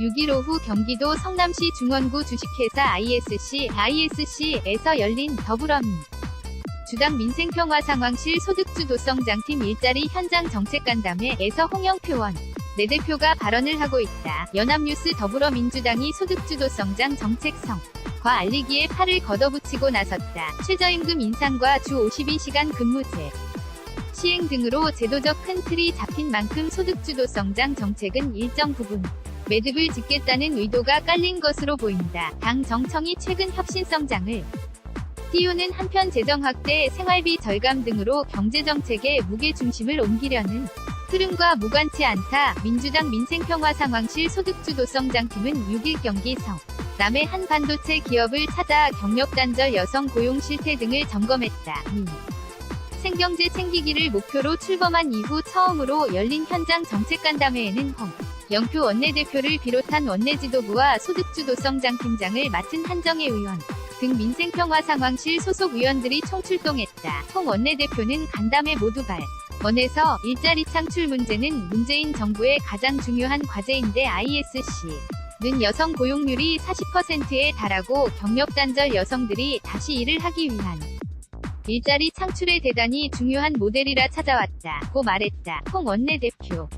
6일 오후 경기도 성남시 중원구 주식회사 ISC, ISC에서 열린 더불어민 주당 민생평화상황실 소득주 도성장팀 일자리 현장 정책간담회에서 홍영표 원, 내 대표가 발언을 하고 있다. 연합뉴스 더불어민주당이 소득주 도성장 정책성, 과 알리기에 팔을 걷어붙이고 나섰다. 최저임금 인상과 주 52시간 근무제, 시행 등으로 제도적 큰 틀이 잡힌 만큼 소득주도 성장 정책은 일정 부분 매듭을 짓겠다는 의도가 깔린 것으로 보인다. 당 정청이 최근 혁신 성장을 띄우는 한편 재정 확대, 생활비 절감 등으로 경제 정책의 무게 중심을 옮기려는 흐름과 무관치 않다. 민주당 민생평화상황실 소득주도 성장팀은 6일 경기 성 남의 한 반도체 기업을 찾아 경력 단절 여성 고용 실태 등을 점검했다. 민. 생경제 챙기기를 목표로 출범한 이후 처음으로 열린 현장 정책간담회에는 홍 영표 원내대표를 비롯한 원내지도부와 소득주도성장 팀장을 맡은 한정혜 의원 등 민생평화상황실 소속 의원들이 총출동했다. 홍 원내대표는 간담회 모두 발 원에서 일자리 창출 문제는 문재인 정부의 가장 중요한 과제인데 ISC 는 여성 고용률이 40%에 달하고 경력 단절 여성들이 다시 일을 하기 위한 일자리 창출에 대단히 중요한 모델이라 찾아왔다 고 말했다. 홍 원내대표.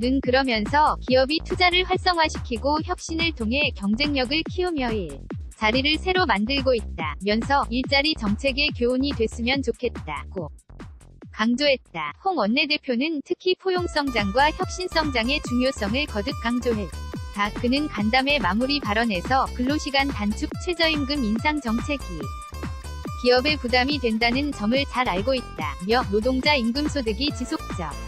는 그러면서 기업이 투자를 활성화시키고 혁신을 통해 경쟁력을 키우며 일 자리를 새로 만들고 있다. 면서 일자리 정책의 교훈이 됐으면 좋겠다고 강조했다. 홍 원내대표는 특히 포용성장과 혁신성장의 중요성을 거듭 강조해. 다 그는 간담회 마무리 발언에서 근로시간 단축 최저임금 인상 정책이 기업의 부담이 된다는 점을 잘 알고 있다 며 노동자 임금 소득이 지속적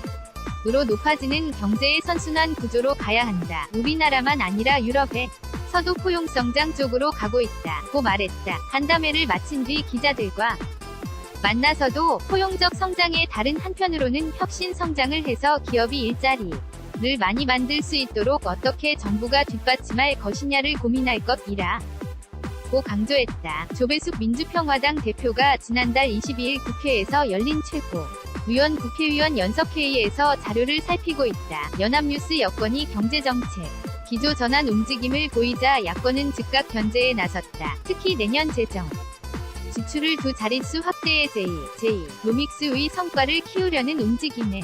으로 높아지는 경제의 선순환 구조로 가야 한다. 우리나라만 아니라 유럽의 서도 포용 성장 쪽으로 가고 있다 고 말했다. 간담회를 마친 뒤 기자들과 만나서도 포용적 성장의 다른 한편으로는 혁신 성장을 해서 기업이 일자리 를 많이 만들 수 있도록 어떻게 정부가 뒷받침할 것이냐를 고민할 것이라. 고 강조했다. 조배숙 민주평화당 대표가 지난달 22일 국회에서 열린 최고 위원 국회의원 연석회의에서 자료를 살피고 있다. 연합뉴스 여권이 경제정책 기조 전환 움직임을 보이자 야권은 즉각 견제에 나섰다. 특히 내년 재정 지출을 두 자릿수 확대의 제2, 제2 로믹스의 성과를 키우려는 움직임에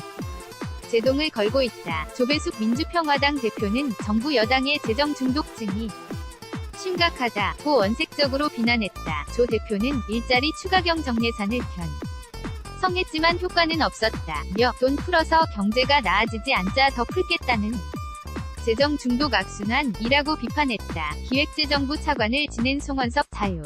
제동을 걸고 있다. 조배숙 민주평화당 대표는 정부 여당의 재정 중독증이 심각하다고 원색적으로 비난했다. 조 대표는 일자리 추가 경 정 예산을 편 성했지만 효과는 없었다며 돈 풀어서 경제가 나아지지 않자 더 풀겠다는 재정 중독 악순환이라고 비판했다. 기획재정부 차관을 지낸 송원섭 자유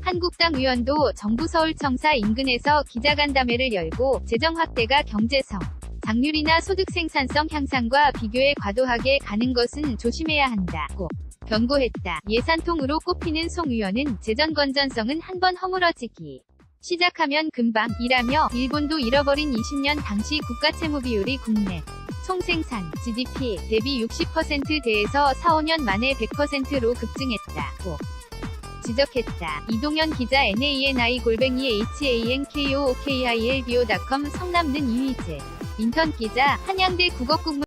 한국당 의원도 정부 서울청사 인근에서 기자간담회를 열고 재정 확대가 경제성 장률이나 소득 생산성 향상과 비교해 과도하게 가는 것은 조심해야 한다고 경고했다. 예산통으로 꼽히는 송 의원은 재정 건전성은 한번 허물어지기 시작하면 금방 이라며 일본도 잃어버린 20년 당시 국가 채무 비율이 국내 총생산 GDP 대비 60%대에서 4, 5년 만에 100%로 급증했다고. 지적했다. 이동현 기자 NANI 골뱅이 HANKOOKILBO.com 성남는 이휘재. 인턴 기자 한양대 국어국문